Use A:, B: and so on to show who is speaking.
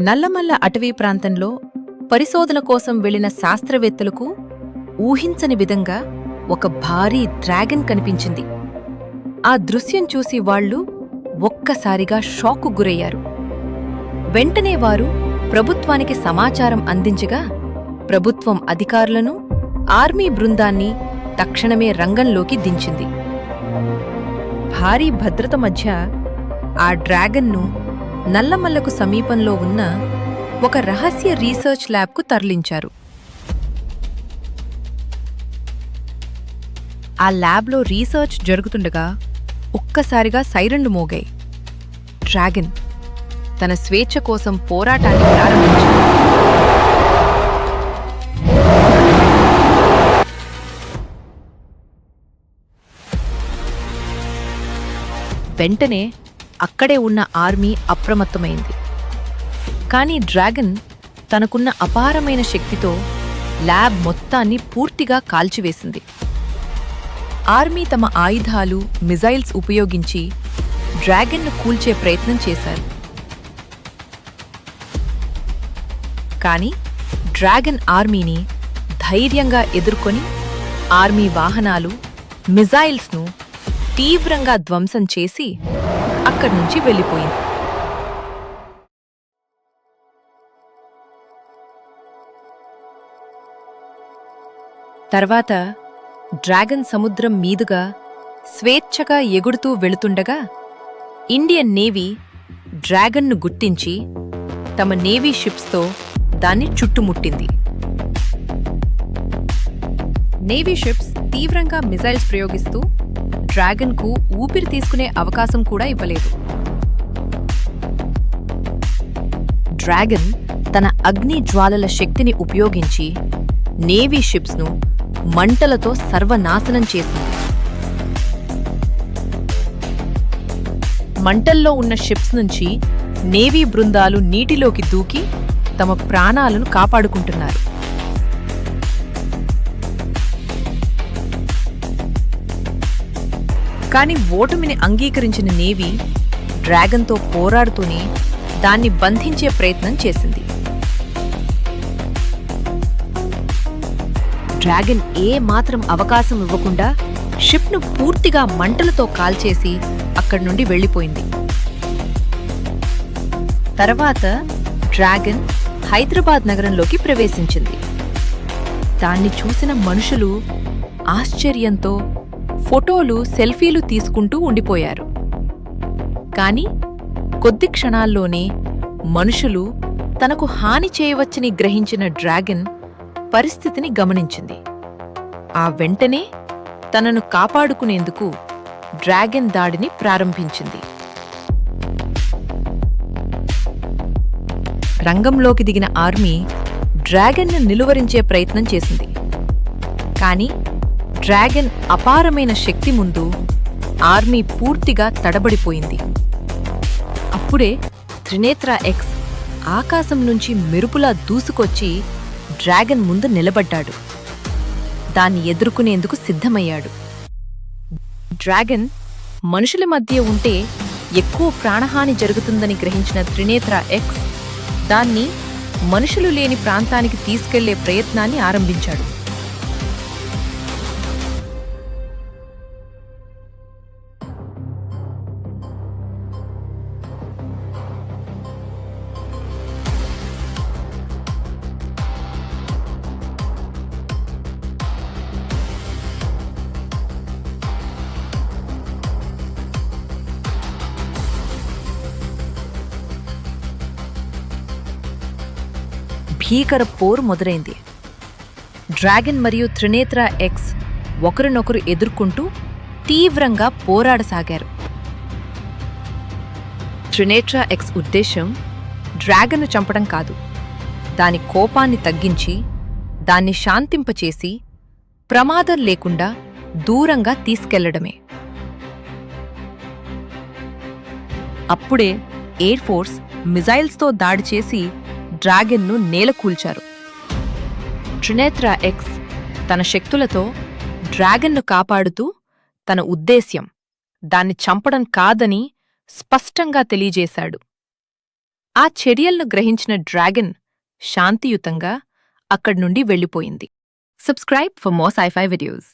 A: నల్లమల్ల అటవీ ప్రాంతంలో పరిశోధన కోసం వెళ్ళిన శాస్త్రవేత్తలకు ఊహించని విధంగా ఒక భారీ డ్రాగన్ కనిపించింది. ఆ దృశ్యం చూసి వాళ్ళు ఒక్కసారిగా షాకు గురయ్యారు. వెంటనే వారు ప్రభుత్వానికి సమాచారం అందించగా ప్రభుత్వం అధికారులను ఆర్మీ బృందాన్ని తక్షణమే రంగంలోకి దించింది. భారీ భద్రత మధ్య ఆ డ్రాగన్ను నల్లమల్లకు సమీపంలో ఉన్న ఒక రహస్య రీసెర్చ్ ల్యాబ్కు తరలించారు. ఆ ల్యాబ్లో రీసెర్చ్ జరుగుతుండగా ఒక్కసారిగా సైరన్లు మోగాయి. డ్రాగన్ తన స్వేచ్ఛ కోసం పోరాటాన్ని ప్రారంభించింది. వెంటనే అక్కడే ఉన్న ఆర్మీ అప్రమత్తమైంది. కానీ డ్రాగన్ తనకున్న అపారమైన శక్తితో ల్యాబ్ మొత్తాన్ని పూర్తిగా కాల్చివేసింది. ఆర్మీ తమ ఆయుధాలు మిజైల్స్ ఉపయోగించి డ్రాగన్ను కూల్చే ప్రయత్నం చేశారు. కానీ డ్రాగన్ ఆర్మీని ధైర్యంగా ఎదుర్కొని ఆర్మీ వాహనాలు మిజైల్స్ను తీవ్రంగా ధ్వంసం చేసి అక్కడి నుంచి వెళ్ళిపోయింది. తర్వాత డ్రాగన్ సముద్రం మీదుగా స్వేచ్ఛగా ఎగుడుతూ వెళుతుండగా ఇండియన్ నేవీ డ్రాగన్ను గుర్తించి తమ నేవీ షిప్స్తో దాన్ని చుట్టుముట్టింది. నేవీ షిప్స్ తీవ్రంగా మిజైల్స్ ప్రయోగిస్తూ డ్రాగన్కు ఊపిరి తీసుకునే అవకాశం కూడా ఇవ్వలేదు. డ్రాగన్ తన అగ్ని జ్వాలల శక్తిని ఉపయోగించి నేవీ షిప్స్ను మంటలతో సర్వనాశనం చేసింది. మంటల్లో ఉన్న షిప్స్ నుంచి నేవీ బృందాలు నీటిలోకి దూకి తమ ప్రాణాలను కాపాడుకుంటున్నారు. కానీ ఓటమిని అంగీకరించిన నేవీ డ్రాగన్తో పోరాడుతూనే దాన్ని బంధించే ప్రయత్నం చేసింది. డ్రాగన్ ఏ మాత్రం అవకాశం ఇవ్వకుండా షిప్ను పూర్తిగా మంటలతో కాల్చేసి అక్కడి నుండి వెళ్ళిపోయింది. తర్వాత డ్రాగన్ హైదరాబాద్ నగరంలోకి ప్రవేశించింది. దాన్ని చూసిన మనుషులు ఆశ్చర్యంతో ఫోటోలు సెల్ఫీలు తీసుకుంటూ ఉండిపోయారు. కాని కొద్ది క్షణాల్లోనే మనుషులు తనకు హాని చేయవచ్చని గ్రహించిన డ్రాగన్ పరిస్థితిని గమనించింది. ఆ వెంటనే తనను కాపాడుకునేందుకు డ్రాగన్ దాడిని ప్రారంభించింది. రంగంలోకి దిగిన ఆర్మీ డ్రాగన్ను నిలువరించే ప్రయత్నం చేసింది. కానీ డ్రాగన్ అపారమైన శక్తి ముందు ఆర్మీ పూర్తిగా తడబడిపోయింది. అప్పుడే త్రినేత్ర ఎక్స్ ఆకాశం నుంచి మెరుపులా దూసుకొచ్చి డ్రాగన్ ముందు నిలబడ్డాడు. దాన్ని ఎదుర్కొనేందుకు సిద్ధమయ్యాడు. డ్రాగన్ మనుషుల మధ్య ఉంటే ఎక్కువ ప్రాణహాని జరుగుతుందని గ్రహించిన త్రినేత్ర ఎక్స్ దాన్ని మనుషులు లేని ప్రాంతానికి తీసుకెళ్ళే ప్రయత్నాన్ని ఆరంభించాడు. భీకర పోరు మొదలైంది. డ్రాగన్ మరియు త్రినేత్ర ఎక్స్ ఒకరినొకరు ఎదుర్కొంటూ తీవ్రంగా పోరాడసాగారు. త్రినేత్ర ఎక్స్ ఉద్దేశం డ్రాగన్ను చంపడం కాదు. దాని కోపాన్ని తగ్గించి దాన్ని శాంతింపచేసి ప్రమాదం లేకుండా దూరంగా తీసుకెళ్ళడమే. అప్పుడే ఎయిర్ ఫోర్స్ మిజైల్స్తో దాడి చేసి డ్రాగన్ను నేలకూల్చారు ట్రినేత్ర ఎక్స్ తన శక్తులతో డ్రాగన్ను కాపాడుతూ తన ఉద్దేశ్యం దాన్ని చంపడం కాదని స్పష్టంగా తెలియజేశాడు. ఆ చర్యలను గ్రహించిన డ్రాగన్ శాంతియుతంగా అక్కడి నుండి వెళ్ళిపోయింది. Subscribe for more sci-fi videos